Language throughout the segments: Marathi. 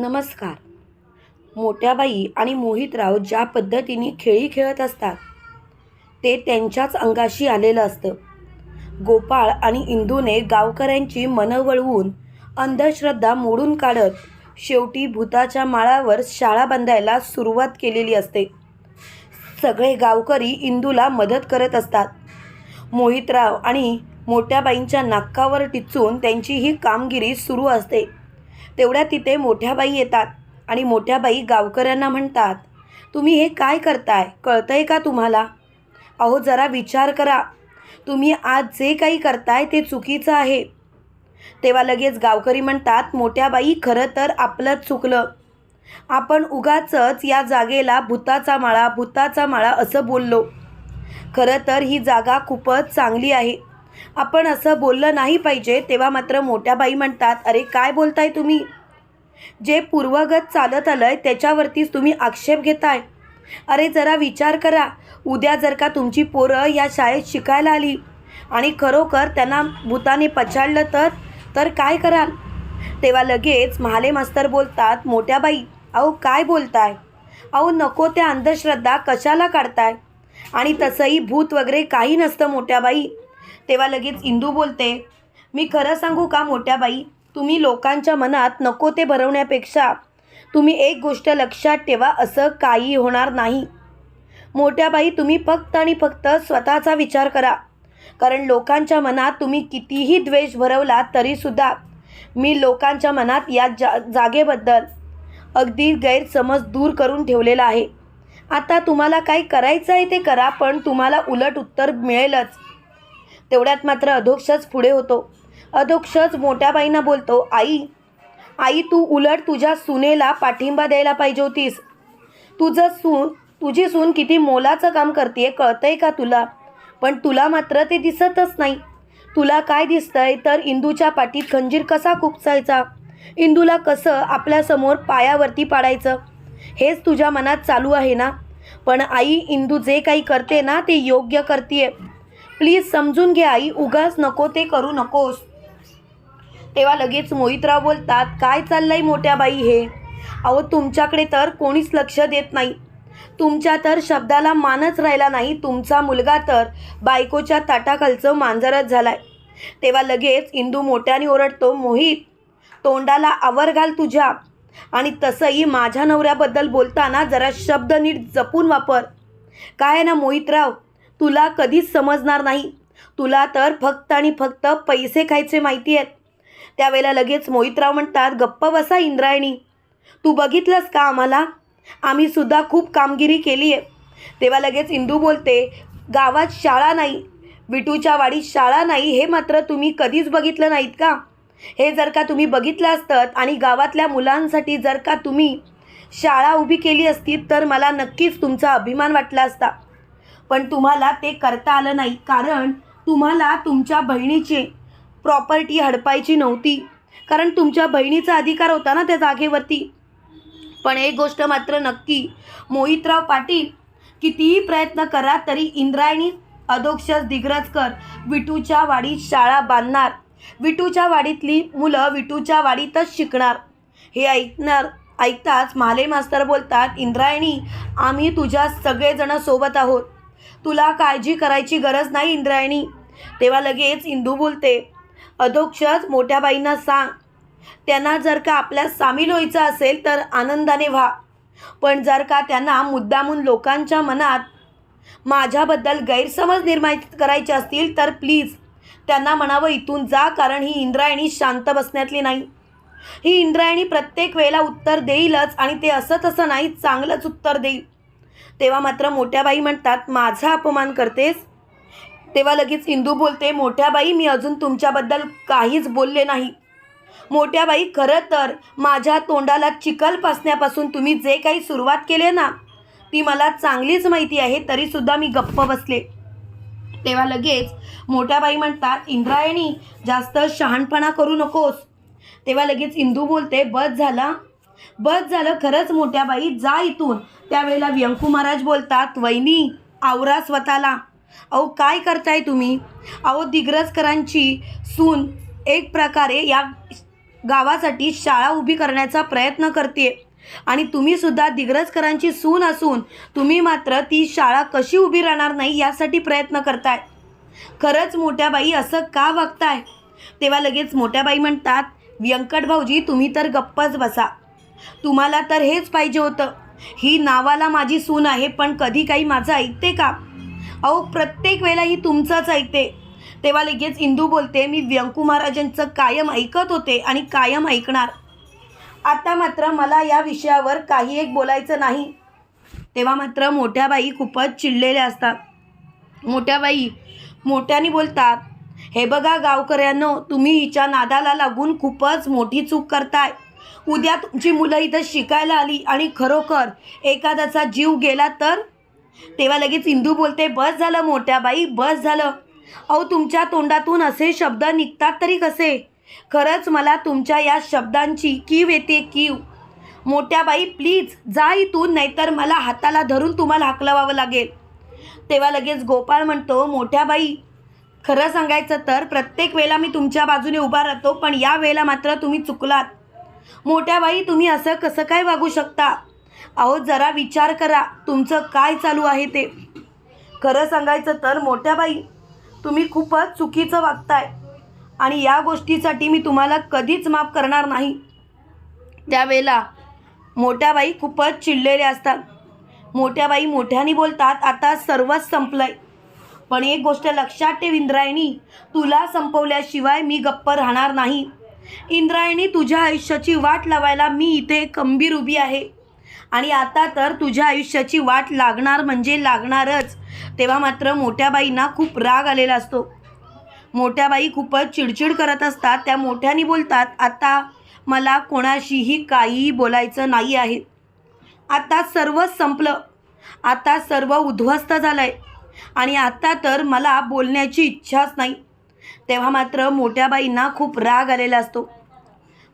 नमस्कार. मोठ्याबाई आणि मोहितराव ज्या पद्धतीने खेळी खेळत असतात ते त्यांच्याच अंगाशी आलेलं असतं. गोपाळ आणि इंदूने गावकऱ्यांची मनं वळवून अंधश्रद्धा मोडून काढत शेवटी भूताच्या माळावर शाळा बांधायला सुरुवात केलेली असते. सगळे गावकरी इंदूला मदत करत असतात. मोहितराव आणि मोठ्याबाईंच्या नाकावर टिचून त्यांची ही कामगिरी सुरू असते. तेवढ्या तिथे मोठ्याबाई येतात आणि मोठ्याबाई गावकऱ्यांना म्हणतात तुम्ही हे काय करताय? कळतंय का तुम्हाला? अहो जरा विचार करा. तुम्ही आज जे काही करताय ते चुकीचं आहे. तेव्हा लगेच गावकरी म्हणतात मोठ्याबाई खरं तर आपलंच चुकलं. आपण उगाचच या जागेला भूताचा माळा भूताचा माळा असं बोललो. खरं तर ही जागा खूपच चांगली आहे. आपण असं बोललं नाही पाहिजे. तेव्हा मात्र मोठ्या बाई म्हणतात अरे काय बोलताय तुम्ही? जे पूर्वगत चालत आलं आहे त्याच्यावरतीच तुम्ही आक्षेप घेताय. अरे जरा विचार करा. उद्या जर का तुमची पोरं या शाळेत शिकायला आली आणि खरोखर त्यांना भूताने पछाडलं तर तर काय कराल? तेव्हा लगेच महाले मास्तर बोलतात मोठ्या बाई अहो काय बोलताय? अहो नको त्या अंधश्रद्धा कशाला काढताय? आणि तसंही भूत वगैरे काही नसतं मोठ्या बाई. तेव्हा लगेच इंदू बोलते मी खरं सांगू का मोठ्या बाई? तुम्ही लोकांच्या मनात नको ते भरवण्यापेक्षा तुम्ही एक गोष्ट लक्षात ठेवा असं काही होणार नाही. मोठ्याबाई तुम्ही फक्त आणि फक्त स्वतःचा विचार करा. कारण लोकांच्या मनात तुम्ही कितीही द्वेष भरवला तरीसुद्धा मी लोकांच्या मनात या जा जागेबद्दल अगदी गैरसमज दूर करून ठेवलेला आहे. आता तुम्हाला काय करायचं आहे ते करा पण तुम्हाला उलट उत्तर मिळेलच. तेवढ्यात मात्र अधोक्षच पुढे होतो. अधोक्षच मोठ्या बाईंना बोलतो आई आई तू उलट तुझ्या सुनेला पाठिंबा द्यायला पाहिजे होतीस. तुझं सून तुझी सून किती मोलाचं काम करते कळतंय का तुला? पण तुला मात्र ते दिसतच नाही. तुला काय दिसतंय तर इंदूच्या पाठीत खंजीर कसा खुपसायचा इंदूला कसं आपल्यासमोर पायावरती पाडायचं? हेच तुझ्या मनात चालू आहे ना? पण आई इंदू जे काही करते ना ते योग्य करते प्लीज समजून घे आई उगाच नको ते करू नकोस. तेव्हा लगेच मोहितराव बोलतात काय चाललंय मोठ्या बाई हे? अहो तुमच्याकडे तर कोणीच लक्ष देत नाही. तुमच्या तर शब्दाला मानच राहिला नाही तुमचा मुलगा तर बायकोच्या ताटाखालचं मांजरच झालाय. तेव्हा लगेच इंदू मोठ्याने ओरडतो मोहित तोंडाला आवर घाल तुझ्या. आणि तसंही माझ्या नवऱ्याबद्दल बोलताना जरा शब्द नीट जपून वापर. काय आहे ना मोहितराव? तुला कधीच समजणार नाही. तुला तर फक्त आणि फक्त पैसे खायचे माहिती आहेत. त्यावेळेला लगेच मोहितराव म्हणतात गप्प बसा इंद्रायणी. तू बघितलंस का आम्हाला? आम्ही सुद्धा खूप कामगिरी केली आहे तेव्हा लगेच इंदू बोलते गावात शाळा नाही. विटूच्या वाडीत शाळा नाही हे मात्र तुम्ही कधीच बघितलं नाहीत का? हे जर का तुम्ही बघितलं असतं आणि गावातल्या मुलांसाठी जर का तुम्ही शाळा उभी केली असती तर मला नक्कीच तुमचा अभिमान वाटला असता. पण तुम्हाला ते करता आलं नाही कारण तुम्हाला तुमच्या बहिणीची प्रॉपर्टी हडपायची नव्हती. कारण तुमच्या बहिणीचा अधिकार होता ना त्या जागेवरती. पण एक गोष्ट मात्र नक्की मोहितराव पाटील कितीही प्रयत्न करा तरी इंद्रायणी अधोक्षस दिग्रजकर विटूच्या वाडीत शाळा बांधणार. विटूच्या वाडीतली मुलं विटूच्या वाडीतच शिकणार. हे ऐकणार ऐकताच माले मास्तर बोलतात इंद्रायणी आम्ही तुझ्या सगळेजण सोबत आहोत. तुला काळजी करायची गरज नाही इंद्रायणी. तेव्हा लगेच इंदू बोलते अधोक्षज मोठ्याबाईंना सांग. त्यांना जर का आपल्यात सामील व्हायचं असेल तर आनंदाने व्हा. पण जर का त्यांना मुद्दामून लोकांच्या मनात माझ्याबद्दल गैरसमज निर्माण करायचे असतील तर प्लीज त्यांना म्हणावं इथून जा कारण ही इंद्रायणी शांत बसण्यातली नाही. ही इंद्रायणी प्रत्येक वेळेला उत्तर देईलच आणि ते असं तसं नाही चांगलंच उत्तर देईल. तेव्हा मात्र मोठ्या बाई म्हणतात माझा अपमान करतेस? तेव्हा लगेच इंदू बोलते मोठ्या बाई मी अजून तुमच्याबद्दल काहीच बोलले नाही. मोठ्या बाई खरं तर माझ्या तोंडाला चिखल पसण्यापासून तुम्ही जे काही सुरुवात केले ना ती मला चांगलीच माहिती आहे तरीसुद्धा मी गप्प बसले. तेव्हा लगेच मोठ्या बाई म्हणतात इंद्रायणी जास्त शहाणपणा करू नकोस. तेव्हा लगेच इंदू बोलते बस झाला बस झालं खरंच मोठ्या बाई जा इथून. त्यावेळेला व्यंकू महाराज बोलतात वहिनी आवरा स्वतःला. अहो काय करताय तुम्ही? अहो दिग्रजकरांची सून एक प्रकारे या गावासाठी शाळा उभी करण्याचा प्रयत्न करते. आणि तुम्ही सुद्धा दिग्रजकरांची सून असून तुम्ही मात्र ती शाळा कशी उभी राहणार नाही यासाठी प्रयत्न करताय. खरंच मोठ्या बाई असं का वागताय? तेव्हा लगेच मोठ्या बाई म्हणतात व्यंकट भाऊजी तुम्ही तर गप्पच बसा. तुम्हाला तर हेच पाहिजे होतं. ही नावाला माझी सून आहे पण कधी काही माझं ऐकते का? अहो प्रत्येक वेळेला ही तुमचंच ऐकते. तेव्हा लगेच इंदू बोलते मी व्यंकू महाराजांचं कायम ऐकत होते आणि कायम ऐकणार. आता मात्र मला या विषयावर काही एक बोलायचं नाही. तेव्हा मात्र मोठ्या बाई खूपच चिडलेल्या असतात. मोठ्या बाई मोठ्याने बोलतात हे बघा गावकऱ्यांनो तुम्ही हिच्या नादाला लागून खूपच मोठी चूक करताय. उद्या तुमची मुलं इथं शिकायला आली आणि खरोखर एखाद्याचा जीव गेला तर तेव्हा लगेच इंदू बोलते बस झालं मोठ्या बाई बस झालं. अहो तुमच्या तोंडातून असे शब्द निघतात तरी कसे? खरंच मला तुमच्या या शब्दांची कीव येते कीव. मोठ्या बाई प्लीज जा इथून नाहीतर मला हाताला धरून तुम्हाला हाकलवावं लागेल. तेव्हा लगेच गोपाळ म्हणतो मोठ्या बाई खरं सांगायचं तर प्रत्येक वेळेला मी तुमच्या बाजूने उभा राहतो पण या वेळेला मात्र तुम्ही चुकलात. मोठ्या बाई तुम्ही असं कसं काय वागू शकता? अहो जरा विचार करा तुमचं काय चालू आहे ते. खरं सांगायचं तर मोठ्या बाई तुम्ही खूपच चुकीचं वागताय. आणि या गोष्टीसाठी मी तुम्हाला कधीच माफ करणार नाही. त्यावेळेला मोठ्या बाई खूपच चिडलेल्या असतात. मोठ्या बाई मोठ्याने बोलतात आता सर्वच संपलंय. पण एक गोष्ट लक्षात ठेव इंद्रायणी. तुला संपवल्याशिवाय मी गप्प राहणार नाही. इंद्रायणी तुझ्या आयुष्याची वाट लावायला मी इथे खंबीर उभी आहे. आणि आता तर तुझ्या आयुष्याची वाट लागणार म्हणजे लागणारच. तेव्हा मात्र मोठ्या बाईंना खूप राग आलेला असतो. मोठ्या बाई खूपच चिडचिड करत असतात. त्या मोठ्याने बोलतात आता मला कोणाशीही काहीही बोलायचं नाही आहे. आता सर्वच संपलं. आता सर्व उद्ध्वस्त झालं आहे आणि आता तर मला बोलण्याची इच्छाच नाही. तेव्हा मात्र मोठ्या बाईंना खूप राग आलेला असतो.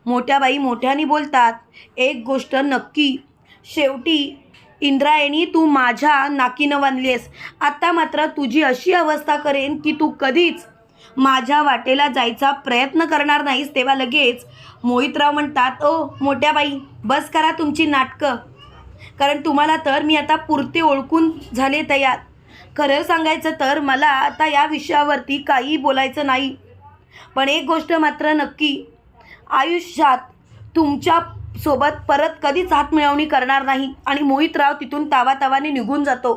मोठ्या बाई मोठ्याने बोलतात एक गोष्ट नक्की शेवटी इंद्रायणी तू माझ्या नाकीनं बांधलीस आता मात्र तुझी अशी अवस्था करेन की तू कधीच माझ्या वाटेला जायचा प्रयत्न करणार नाहीस तेव्हा लगेच मोहितराव म्हणतात ओ मोठ्या बाई बस करा तुमची नाटकं. कारण तुम्हाला तर मी आता पुरते ओळखून झाले तयार. खरं सांगायचं तर मला आता या विषयावरती काही बोलायचं नाही. पण एक गोष्ट मात्र नक्की. आयुष्यात तुमच्या सोबत परत कधीच हातमिळवणी करणार नाही आणि मोहितराव तिथून तावातावाने निघून जातो.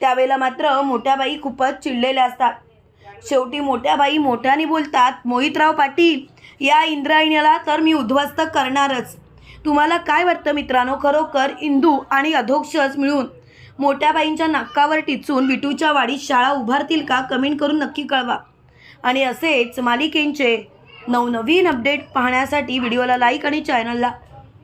त्यावेळेला मात्र मोठ्या बाई खूपच चिडलेल्या असतात. शेवटी मोठ्या बाई मोठ्याने बोलतात मोहितराव पाटील या इंद्रायणीला तर मी उद्ध्वस्त करणारच. तुम्हाला काय वाटतं मित्रांनो? खरोखर इंदू आणि अधोक्षज मिळून मोठ्या बाईंच्या नाकावर टिचून विटूच्या वाडीत शाळा उभारतील का? कमेंट करून नक्की कळवा. आणि असेच मालिकेंचे नवनवीन अपडेट पाहण्यासाठी व्हिडिओला लाईक आणि चॅनलला